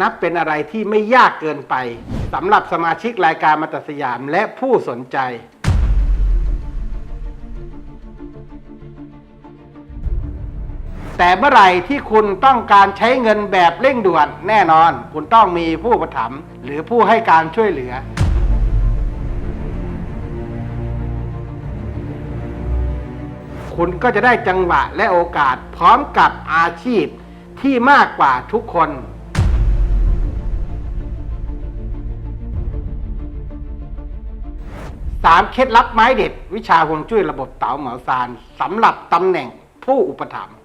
นับเป็นอะไรที่ไม่ยากเกินไปสำหรับสมาชิกรายการมาตัสยามและผู้สนใจ แต่เมื่อไหร่ที่คุณต้องการใช้เงินแบบเร่งด่วนแน่นอน คุณต้องมีผู้ประถมหรือผู้ให้การช่วยเหลือ คุณก็จะได้จังหวะและโอกาสพร้อมกับอาชีพที่มากกว่าทุกคน สามเคล็ดลับไม้เด็ด วิชาฮวงจุ้ยระบบเต๋าเหมาซานสำหรับตำแหน่งผู้อุปถัมภ์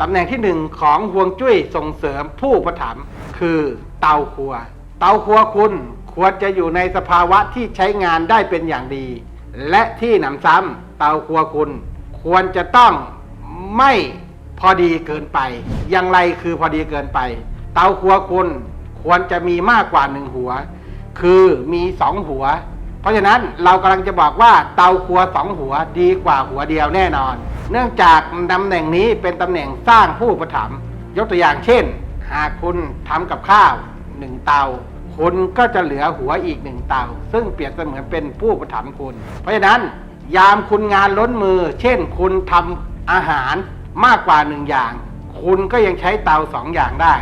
ตำแหน่งที่หนึ่งของฮวงจุ้ยส่งเสริมผู้อุปถัมภ์คือเตาครัว เตาครัวคุณควรจะอยู่ในสภาวะที่ใช้งานได้เป็นอย่างดี และที่หนำซ้ำเตาครัวคุณ ควรจะต้องไม่พอดีเกินไป อย่างไรคือพอดีเกินไป เตาครัวคุณควรจะมีมากกว่าหนึ่งหัว คือมีสองหัว เพราะฉะนั้นเรากำลังจะบอกว่าเตาครัวสองหัวดีกว่าหัวเดียวแน่นอน เนื่องจากตำแหน่งนี้เป็นตำแหน่งสร้างผู้ประถมยกตัวอย่างเช่น หากคุณทำกับข้าวหนึ่งเตาคุณก็จะเหลือหัวอีกหนึ่งเตา ซึ่งเปรียบเสมือนเป็นผู้ประถมคุณ เพราะฉะนั้น ยามคุณงานล้นมือ เช่น คุณทำอาหารมากกว่าหนึ่งอย่าง คุณก็ยังใช้เตาสองอย่างได้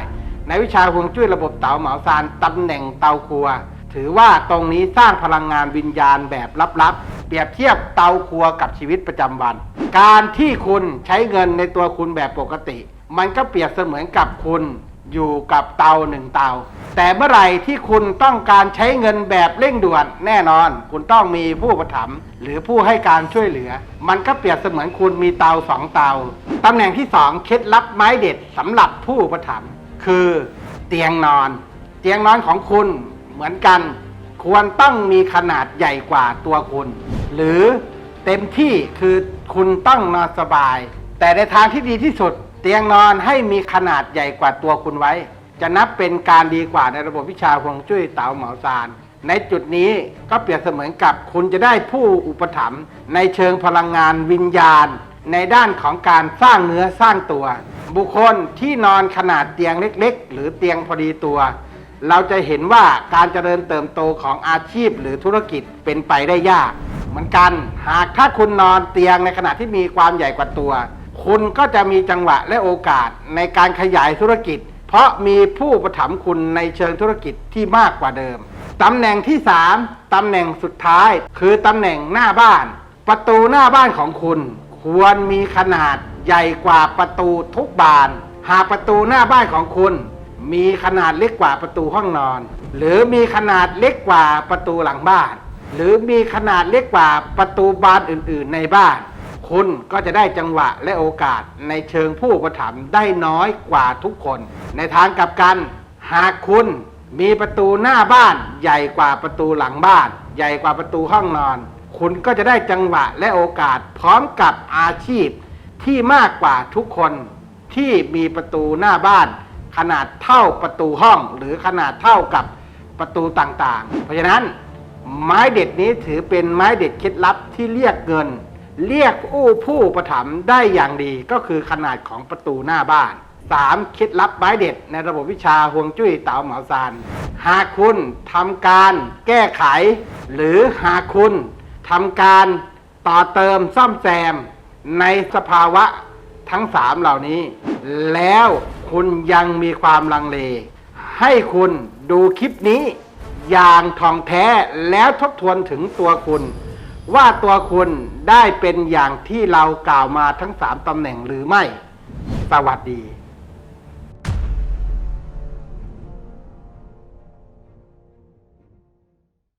ในวิชาฮวงจุ้ยระบบเตาเหมาซานตำแหน่งเตาครัว ถือว่าตรงนี้สร้างพลังงานวิญญาณแบบลับๆ เปรียบเทียบเตาครัวกับชีวิตประจำวัน การที่คุณใช้เงินในตัวคุณแบบปกติ มันก็เปรียบเสมือนกับคุณอยู่กับเตาหนึ่งเตา แต่เมื่อไหร่ที่คุณต้องการใช้เงินแบบเร่งด่วนแน่นอน คุณต้องมีผู้ประถมหรือผู้ให้การช่วยเหลือ มันก็เปรียบเสมือนคุณมีเตาสองเตาตำแหน่งที่สองเคล็ดลับไม้เด็ดสำหรับผู้ประถม คือเตียงนอน เตียงนอนของคุณเหมือนกัน ควรต้องมีขนาดใหญ่กว่าตัวคุณ หรือเต็มที่คือคุณต้องนอนสบาย แต่ในทางที่ดีที่สุด เตียงนอนให้มีขนาดใหญ่กว่าตัวคุณไว้ จะนับเป็นการดีกว่าในระบบวิชาฮวงจุ้ยเต๋าเหมาซานในจุดนี้ก็เปรียบเสมือนกับคุณจะได้ผู้อุปถัมภ์ในเชิงพลังงานวิญญาณ ในด้านของการสร้างเนื้อสร้างตัว บุคคลที่นอนขนาดเตียงเล็กๆ หรือเตียงพอดีตัว เราจะเห็นว่าการเจริญเติบโตของอาชีพหรือธุรกิจเป็นไปได้ยาก เหมือนกัน หากถ้าคุณนอนเตียงในขณะที่มีความใหญ่กว่าตัว คุณก็จะมีจังหวะและโอกาสในการขยายธุรกิจ เพราะมีผู้ประถมคุณในเชิงธุรกิจที่มากกว่าเดิมตำแหน่งที่ 3ตำแหน่งสุดท้าย คือตำแหน่งหน้าบ้าน ประตูหน้าบ้านของคุณ ควรมีขนาด ใหญ่กว่าประตูทุกบาน หากประตูหน้าบ้านของคุณ มีขนาดเล็กกว่าประตูห้องนอน หรือมีขนาดเล็กกว่าประตูหลังบ้าน หรือมีขนาดเล็กกว่าประตูบานอื่น ๆ ในบ้าน คุณก็จะได้จังหวะและโอกาสในเชิงผู้ประถมได้น้อยกว่าทุกคน ในทางกลับกัน หากคุณมีประตูหน้าบ้าน ใหญ่กว่าประตูหลังบ้าน ใหญ่กว่าประตูห้องนอน คุณก็จะได้จังหวะและโอกาสพร้อมกับอาชีพ ที่มากกว่าทุกคนที่มีประตูหน้าบ้าน ขนาดเท่าประตูห้องหรือขนาดเท่ากับประตูต่างๆ เพราะฉะนั้น ไม้เด็ดนี้ถือเป็นไม้เด็ดเคล็ดลับที่เรียกเงิน เรียกอู้ผู้ประถมได้อย่างดีก็คือขนาดของประตูหน้าบ้าน 3. เคล็ดลับไม้เด็ด ในระบบวิชาฮวงจุ้ยเต๋าเหมาซานหากคุณทำการแก้ไข หรือหากคุณทำการต่อเติมซ่อมแซม ในสภาวะทั้งสามเหล่านี้ แล้วคุณยังมีความลังเล ให้คุณดูคลิปนี้ อย่างท่องแท้แล้วทบทวนถึงตัวคุณ ว่าตัวคุณได้เป็นอย่างที่เรากล่าวมาทั้งสามตำแหน่งหรือไม่ สวัสดี